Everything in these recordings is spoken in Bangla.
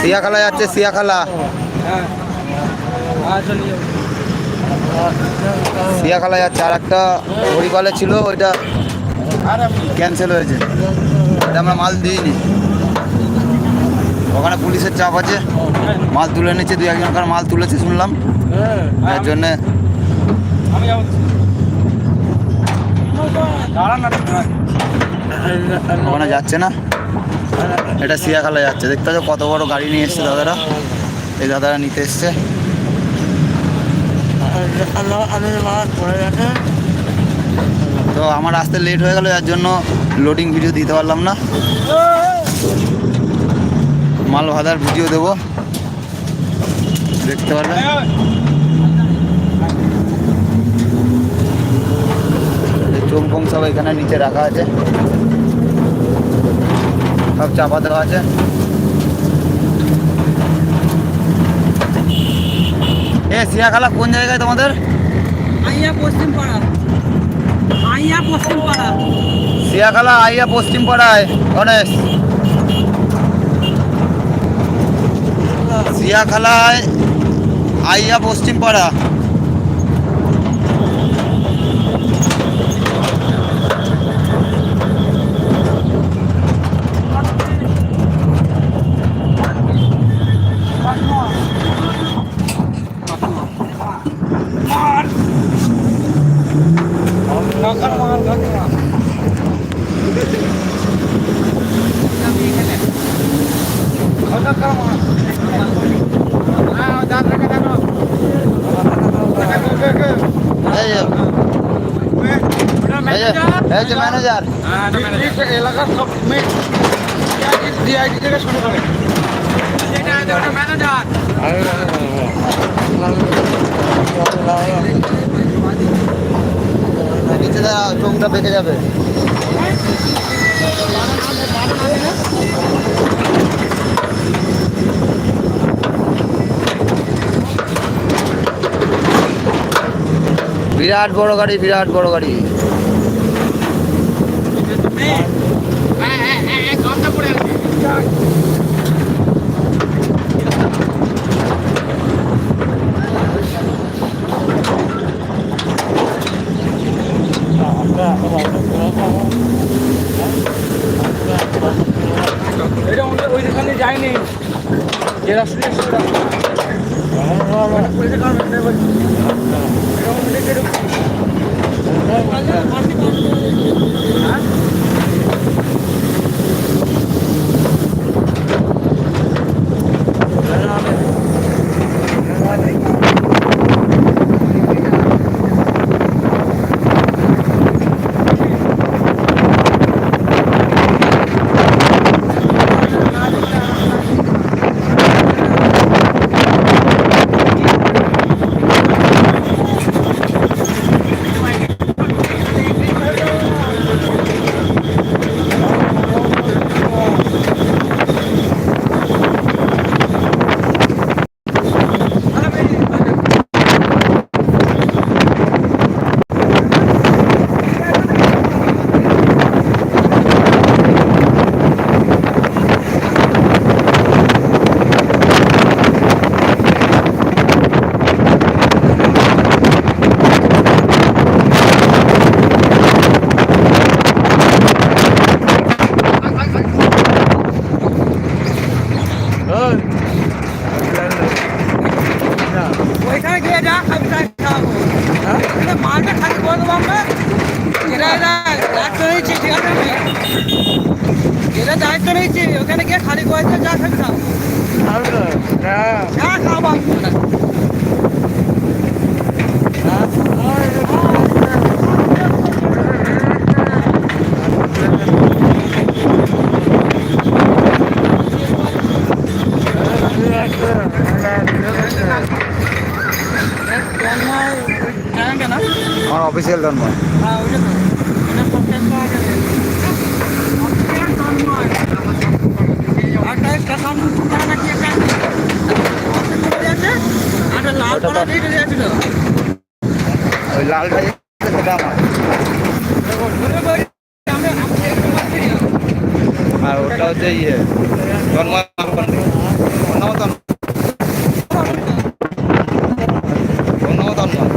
সিয়াখালা যাচ্ছে, সিয়াখালা। সিয়াখালা যাচ্ছে আর একটা হরিপালে ছিল, ওইটা ক্যান্সেল হয়েছে। ওটা আমরা মাল দিইনি। ওখানে পুলিশের চাপ আছে। মাল তুলে নিচ্ছে, দু একজন ওখানে মাল তুলেছে, শুনলাম। তার জন্যে ওখানে যাচ্ছে না। এটা সিয়াখালা যাচ্ছে। দেখতে পাচ্ছ কত বড় গাড়ি নিয়ে এসছে দাদারা। এই দাদারা নিতে এসছে। তো আমার আসতে লেট হয়ে গেল, যার জন্য লোডিং ভিডিও দিতে পারলাম না। মাল ভাদার ভিডিও দেবো। দেখতে পারবে? চমকম সব এখানে নিচে রাখা আছে। সব চাপা দেওয়া আছে। এ সিয়াখালা কোন জায়গায় তোমাদের? আইয়া পশ্চিম পাড়া আইয়া পশ্চিম পাড়া সিয়াখালা আইয়া পশ্চিম পাড়ায় গণেশ। সিয়াখালায় আইয়া পশ্চিম পাড়া কাকার মাল কাকার মাল কাকার মাল হ্যাঁ দাঁত রেখে দেখো এই যে এই যে এই যে এলাকার সব ম্যানেজার নিচে চোখটা বেঁকে যাবে বিরাট বড় গাড়ি বিরাট বড় গাড়ি। ওইখানে যায়নি। যে রাস্তা দিয়ে সেটা পুলিশের কারণে এটা আমাদের দেখে ওইখানে গিয়ে যা খাবি তাই খাব এখানে মালটা খালি করে দেবো আমরা এরা এরা দায়িত্ব নিয়েছি ঠিক আছে দায়িত্ব নিয়েছি ওখানে গিয়ে খালি দিয়ে যা খাবি খাব যা আমার অফিসিয়াল জন্ম হ্যাঁ ওইটা তো এটা সবটাই পাওয়া যাবে একটা একটা সামনে ফুটা নাকি একটা আছে একটা লাল কলা দিয়ে দিয়েছিল ওই লালটা যে- সেটা আমার আর ওটা হচ্ছে ইয়ে জন্ম ওখান থেকে অন্যমতন অন্যমতন নয়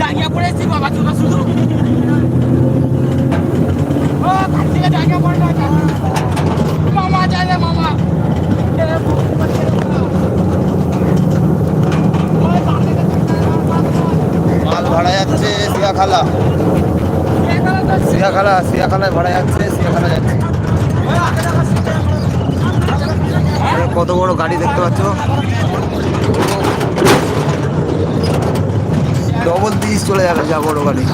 জাঙ্গিয়া পড়েছি বাবা ছোট শুধু ও কাছ থেকে জাঙ্গিয়া পড়ে না মামা যায় রে মামা মাল ভাড়া যাচ্ছে সিয়াখালা ভাড়া যাচ্ছে যাচ্ছে। কত বড় গাড়ি দেখতে পাচ্ছ? ডবল তিরিশ চলে যাবে, যা বড় গাড়ি।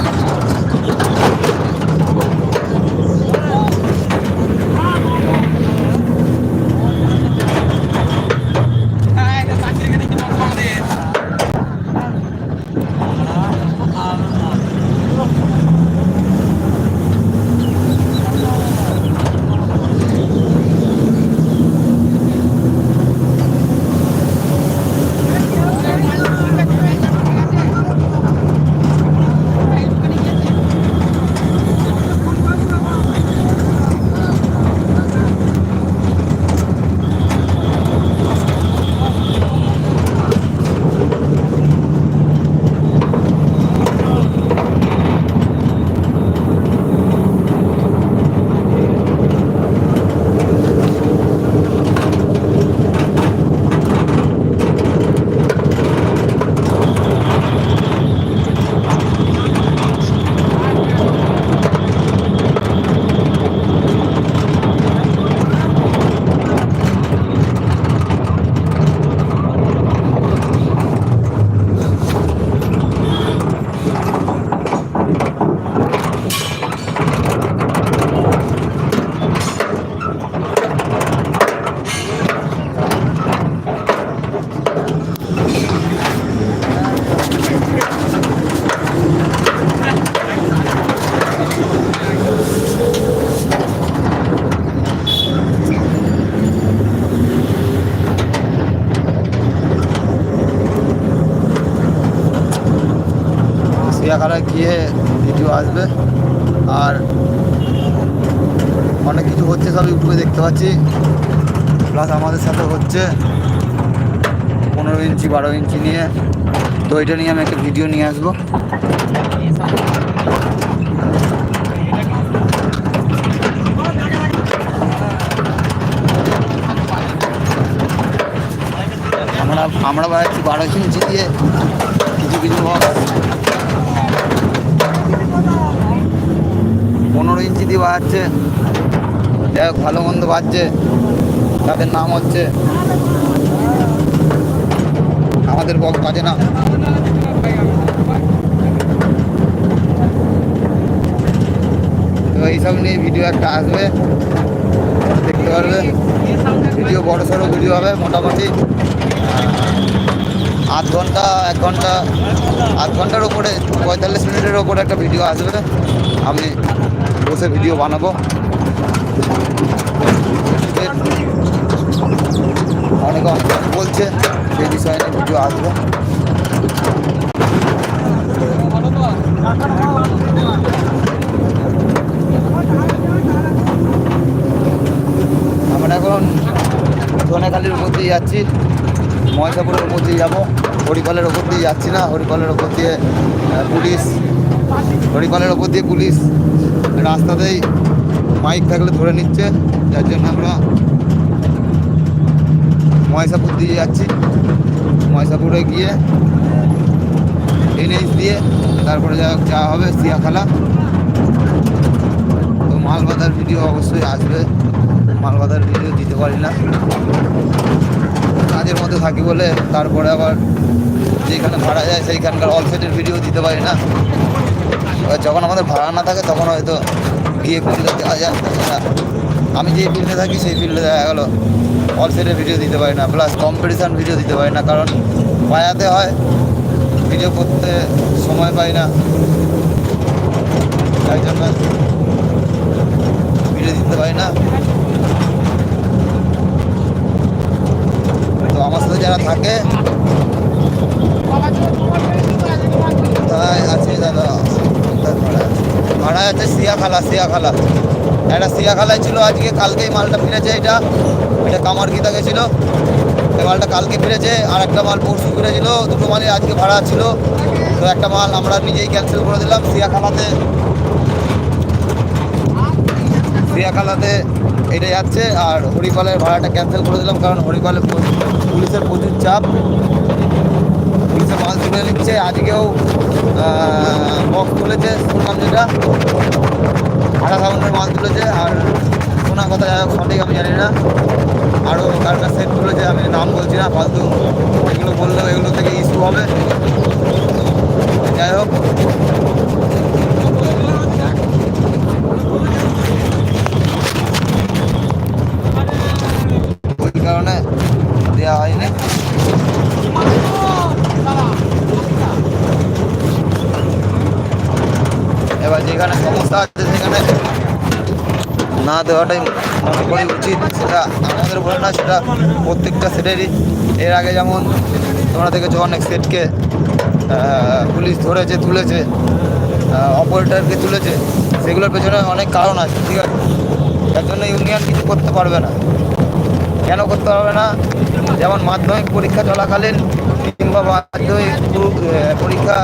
সিয়াখালায় গিয়ে ভিডিও আসবে। আর অনেক কিছু হচ্ছে সব ইউটিউবে দেখতে পাচ্ছি। প্লাস আমাদের সাথে হচ্ছে পনেরো ইঞ্চি, বারো ইঞ্চি নিয়ে। তো এটা নিয়ে আমি একটা ভিডিও নিয়ে আসব। আমরা আমরা বাড়াচ্ছি বারো ইঞ্চি দিয়ে কিছু কিছু বক্স পনেরো ইঞ্চি দিয়ে বাজাচ্ছে যাই ভালো মন্দ বাজছে তাদের নাম হচ্ছে আমাদের বক বাজে না। তো এইসব নিয়ে ভিডিও একটা আসবে। দেখতে পারবে। ভিডিও বড় সড়ো ভিডিও হবে, মোটামুটি। আধ ঘণ্টা, এক ঘণ্টা, আধ ঘণ্টার উপরে, পঁয়তাল্লিশ মিনিটের ওপরে একটা ভিডিও আসবে। আমি বসে ভিডিও বানাবো। অনেক বলছে, সেই বিষয়ে ভিডিও আসবে। ধনেখালির উপর দিয়ে যাচ্ছি। মহেশাপুরের উপর দিয়ে যাব। হরিপালের ওপর দিয়ে যাচ্ছি না। হরিপালের ওপর দিয়ে পুলিশ। হরিপালের ওপর দিয়ে পুলিশ রাস্তাতেই মাইক থাকলে ধরে নিচ্ছে। যার জন্য আমরা মহেশাপুর দিয়ে যাচ্ছি। মহেশাপুরে গিয়ে, এনএইচ দিয়ে তারপরে যা যা হবে, সিয়াখালা। তো মালবাদার ভিডিও অবশ্যই আসবে। মালবাদার ভিডিও দিতে পারি না। কাজের মধ্যে থাকি বলে তারপরে আবার যেখানে ভাড়া যায় সেইখানকার অল সেটের ভিডিও দিতে পারি না। যখন আমাদের ভাড়া না থাকে তখন হয়তো গিয়ে খুঁজলে দেওয়া যায় আমি যেই ফিল্ডে থাকি সেই ফিল্ডে দেখা গেলো অল সেটের ভিডিও দিতে পারি না। প্লাস কম্পিটিশান ভিডিও দিতে পারি না, কারণ পায়াতে হয় ভিডিও করতে সময় পাই না। তাই জন্য ভিডিও দিতে পারি না। আমার সাথে যারা থাকে কোথায় আছে, দাদা। ভাড়া আছে? সিয়াখালা সিয়াখালা। একটা সিয়াখালায় ছিল আজকে, কালকেই মালটা ফিরেছে এটা। এটা কামার গীতা গেছিল। এই মালটা কালকে ফিরেছে আর একটা মাল পরশু ফিরেছিল, দুটো মালই আজকে ভাড়া ছিল। তো একটা মাল আমরা নিজেই ক্যান্সেল করে দিলাম সিয়াখালাতে। সিয়াখালাতে এটা যাচ্ছে, আর হরিপালের ভাড়াটা ক্যান্সেল করে দিলাম, কারণ হরিপালে পুলিশের প্রচুর চাপ। পুলিশের মাল তুলে নিচ্ছে। আজকেও বক্স তুলেছে শুনলাম যেটা। আধা সাউন্ডের মাল তুলেছে আর শোনা কথা সঠিক আমি জানি না। আরও কার কার সেট তুলেছে আমি নাম বলছি না, ফালতু। এগুলো বললেও এগুলো থেকে ইস্যু হবে। যাই হোক ওই কারণে দেওয়া হয়নি এবার যেখানে সমস্যা আছে সেখানে না দেওয়াটাই মনে করি উচিত। সেটা আমাদের বলে না সেটা প্রত্যেকটা সেটেরই। এর আগে যেমন তোমরা দেখেছ অনেক সেটকে পুলিশ ধরেছে তুলেছে অপারেটারকে তুলেছে সেগুলোর পেছনে অনেক কারণ আছে ঠিক আছে? তার জন্য ইউনিয়ন কিছু করতে পারবে না। কেন করতে পারবে না? যেমন মাধ্যমিক পরীক্ষা চলাকালীন কিংবা মাধ্যমিক পুরো, পরীক্ষা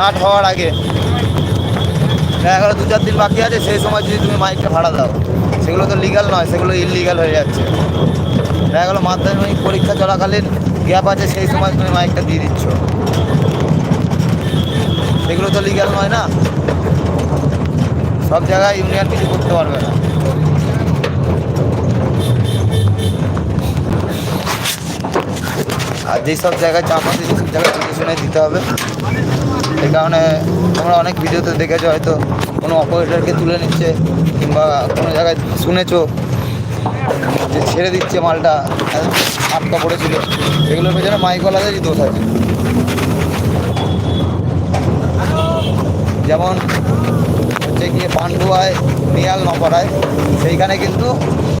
স্টার্ট হওয়ার আগে। দেখা গেলো দু চার দিন বাকি আছে, সেই সময় যদি তুমি মাইকটা ভাড়া দাও। সেগুলো তো লিগাল নয়, সেগুলো ইলিগাল হয়ে যাচ্ছে। দেখা গেলো মাধ্যমিক পরীক্ষা চলাকালীন গ্যাপ আছে, সেই সময় তুমি মাইকটা দিয়ে দিচ্ছ। সেগুলো তো লিগাল নয় না। সব জায়গায় ইউনিয়ন কিছু করতে পারবে না। আর যেসব জায়গায় চাপ আছে সেসব জায়গায় বুঝে শুনে দিতে হবে। এই কারণে তোমরা অনেক ভিডিওতে দেখেছ, হয়তো কোনো অপারেটরকে তুলে নিচ্ছে কিংবা কোনো জায়গায় শুনেছো যে ছেড়ে দিচ্ছে মালটা, আটকা পড়েছিল। এগুলোর পেছনে মাইকওয়ালাদেরই দোষ আছে। যেমন হচ্ছে গিয়ে পান্ডুয়ায়, নিয়াল নপাড়ায়, সেইখানে কিন্তু